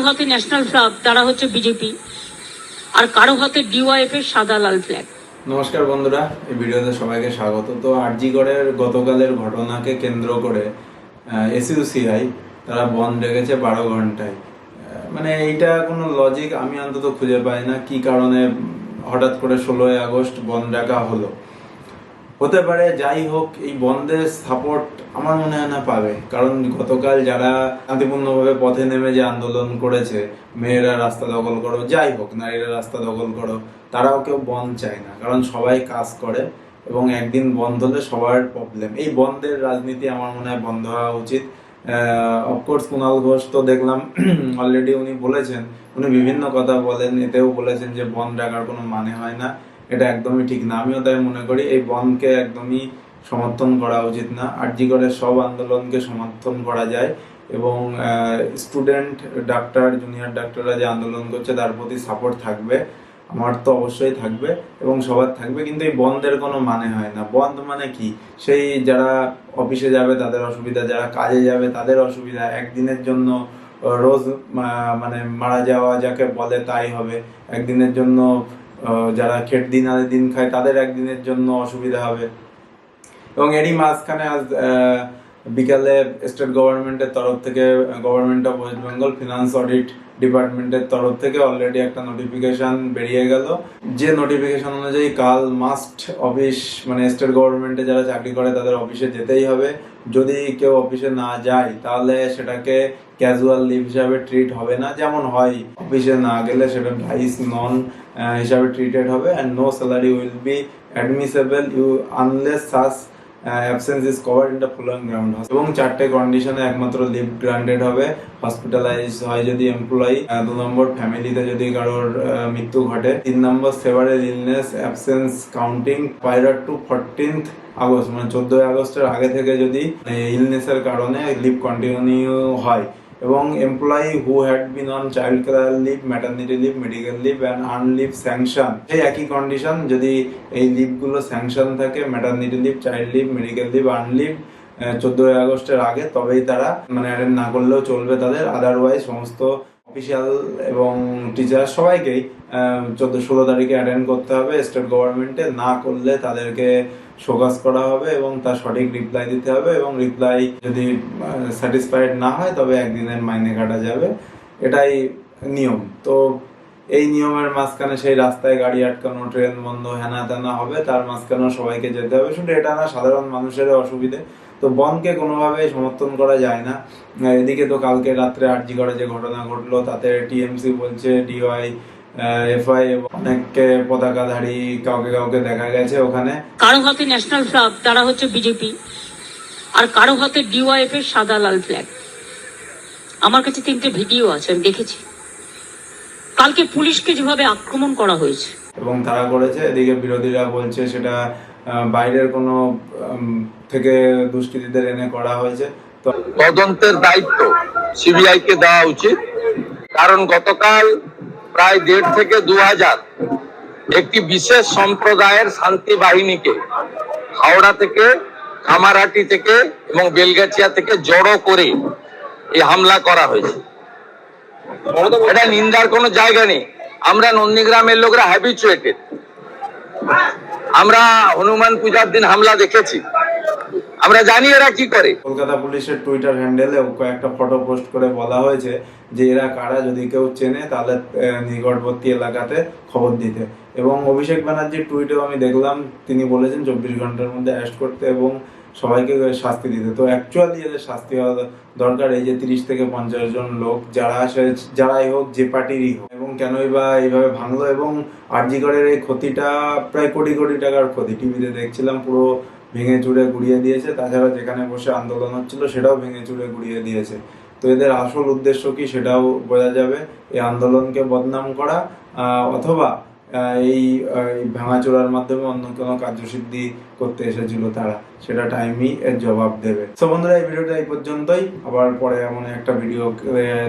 কারও হাতে national flag তারা হচ্ছে বিজেপি আর কারও হাতে ডিওয়াইএফ এর সাদা লাল ফ্ল্যাগ নমস্কার বন্ধুরা, এই ভিডিওতে সবাইকে স্বাগত। তো আরজিগড়ের গতকালের ঘটনাকে কেন্দ্র করে এসইউসিআই তারা বন্ধ রেখেছে বারো ঘন্টায়। মানে এইটা কোনো লজিক আমি অন্তত খুঁজে পাই না, কি কারণে হঠাৎ করে ষোলোই আগস্ট বন্ধ রাখা হলো। হতে পারে, যাই হোক, এই বন্ধের সাপোর্ট আমার মনে হয় না পাবে। কারণ গতকাল যারা শান্তিপূর্ণভাবে পথে নেমে যে আন্দোলন করেছে, মেয়েরা রাস্তা দখল করো, যাই হোক, নারীরা রাস্তা দখল করো, তারাও কেউ বন্ধ চায় না। কারণ সবাই কাজ করে এবং একদিন বন্ধ হলে সবার প্রবলেম এই বন্ধের রাজনীতি আমার মনে হয় বন্ধ হওয়া উচিত। অফকোর্স কুণাল ঘোষ তো দেখলাম অলরেডি উনি বলেছেন, উনি বিভিন্ন কথা বলেন, এতেও বলেছেন যে বন্ধ রাখার কোনো মানে হয় না। এটা একদমই ঠিক না। আমিও তাই মনে করি, এই বনকে একদমই সমর্থন করা উচিত না। আর জি করে সব আন্দোলনকে সমর্থন করা যায় এবং স্টুডেন্ট ডাক্তার, জুনিয়র ডাক্তাররা যে আন্দোলন করছে তার প্রতি সাপোর্ট থাকবে। আমার তো অবশ্যই থাকবে এবং সবার থাকবে, কিন্তু এই বন্ধের কোনো মানে হয় না। বন্ধ মানে কি? সেই যারা অফিসে যাবে তাদের অসুবিধা, যারা কাজে যাবে তাদের অসুবিধা। একদিনের জন্য রোজ মানে মারা যাওয়া যাকে বলে তাই হবে। একদিনের জন্য যারা খেট দিন আনে দিন খায়, তাদের একদিনের জন্য অসুবিধা হবে। এবং এরই মাঝখানে আজ বিকালে স্টেট গভর্নমেন্টের তরফ থেকে government of West Bengal finance audit ডিপার্টমেন্টের তরফ থেকে অলরেডি একটা নোটিফিকেশন বেরিয়ে গেল। যে নোটিফিকেশন অনুযায়ী কাল মাস্ট অফিস মানে স্টেট গভর্নমেন্টে যারা চাকরি করে তাদের অফিসে যেতেই হবে। যদি কেউ অফিসে না যায়, তাহলে সেটাকে ক্যাজুয়াল লিভ হিসাবে ট্রিট হবে না। যেমন হয় অফিসে না গেলে সেটা ভাইস নন হিসাবে ট্রিটেড হবে। And no salary will be admissible you unless such absence is cover in the following ground এবং চারটে কন্ডিশনে একমাত্র লিভ গ্রান্টেড হবে। হসপিটালাইজ হয় যদি এমপ্লয়ি দু নম্বর ফ্যামিলিতে যদি কারোর মৃত্যু ঘটে। তিন নম্বর several illness absence counting prior to fourteenth August মানে চোদ্দই আগস্টের আগে থেকে যদি ইলনেসের কারণে লিভ কন্টিনিউ হয়। এবং employee who had been on child care leave maternity leave medical leave and earn leave sanction সেই একই কন্ডিশন যদি এই লিভগুলো স্যাংশন থাকে maternity leave child leave medical leave earn leave চোদ্দই আগস্টের আগে, তবেই তারা মানে অ্যাটেন্ড না করলেও চলবে তাদের। আদারওয়াইজ সমস্ত অফিসিয়াল এবং টিচার সবাইকেই চোদ্দ ষোলো তারিখে অ্যাটেন্ড করতে হবে স্টেট গভর্নমেন্টে না করলে তাদেরকে শোকাস করা হবে এবং তার সঠিক রিপ্লাই দিতে হবে এবং রিপ্লাই যদি স্যাটিসফাইড না হয়, তবে একদিনের মাইনে কাটা যাবে। এটাই নিয়ম। তো এই নিয়মের মাঝখানে সেই রাস্তায় গাড়ি আটকানো, ট্রেন বন্ধ হেনা তেনা হবে, তার মাঝখানেও সবাইকে যেতে হবে। শুধু এটা না, সাধারণ মানুষের অসুবিধে। তো বনকে কোনোভাবেই সমর্থন করা যায় না। এদিকে তো কালকে রাত্রে আরজি করে যে ঘটনা ঘটলো, তাতে টিএমসি বলছে, ডিওয়াই এফআই অনেককে পতাকাধারী কাউকে কাউকে দেখা গেছে ওখানে। কারও হাতে ন্যাশনাল ফ্ল্যাগ, তারা হচ্ছে বিজেপি। আর কারও হাতে ডিওয়াইএফ এর সাদা লাল ফ্ল্যাগ। আমার কাছে তিনটে ভিডিও আছে, আমি দেখেছি। কালকে পুলিশকে যেভাবে আক্রমণ করা হয়েছে। এবং তারা করেছে এদিকে বিরোধীরা বলছে সেটা বাইরের কোনো থেকে দুষ্কৃতীদের এনে করা হয়েছে। তো তদন্তের দায়িত্ব সিবিআই কে দেওয়া উচিত কারণ গতকাল প্রায় দেড় থেকে দু হাজার একটি বিশেষ সম্প্রদায়ের শান্তি বাহিনীকে হাওড়া থেকে কামারহাটি থেকে এবং বেলগাছিয়া থেকে জড়ো করে এই হামলা করা হয়েছে। এটা নিন্দার কোনো জায়গা নেই। আমরা নন্দীগ্রামের লোকরা হ্যাবিচুয়েটেড আমরা হনুমান পূজার দিন হামলা দেখেছি। আমরা জানি এরা কি করে। কলকাতা পুলিশের টুইটার হ্যান্ডেলে কয়েকটা ফটো পোস্ট করে বলা হয়েছে যে এরা কারা যদি কেউ চেনে তাহলে নিকটবর্তী এলাকাতে খবর দিতে। এবং অভিষেক ব্যানার্জির টুইটেও আমি দেখলাম তিনি বলেছেন চব্বিশ ঘণ্টার মধ্যে অ্যারেস্ট করতে এবং সবাইকে শাস্তি দিতে তো অ্যাকচুয়ালি এদের শাস্তি হওয়া দরকার এই যে তিরিশ থেকে পঞ্চাশ জন লোক, যারা আসে যারাই হোক, যে পার্টিরই হোক। এবং কেনই বা এইভাবে ভাঙলো এবং আরজিগড়ের এই ক্ষতিটা প্রায় কোটি কোটি টাকার ক্ষতি। টিভিতে দেখছিলাম পুরো ভেঙে চুড়ে গুড়িয়ে দিয়েছে। তাছাড়া যেখানে বসে আন্দোলন হচ্ছিল, সেটাও ভেঙে চুড়ে গুড়িয়ে দিয়েছে। তো এদের আসল উদ্দেশ্য কি সেটাও বোঝা যাবে। এই আন্দোলনকে বদনাম করা অথবা এই ভাঙাচোরার মাধ্যমে অন্য কোনো কার্যসিদ্ধি করতে এসেছিল তারা, সেটা টাইমই এর জবাব দেবে। তো বন্ধুরা, এই ভিডিওটা এই পর্যন্তই। আবার পরে এমন একটা ভিডিও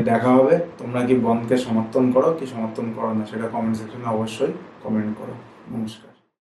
দেখা হবে। তোমরা কি বনকে সমর্থন করো, কি সমর্থন করো না, সেটা কমেন্ট সেকশনে অবশ্যই কমেন্ট করো। নমস্কার।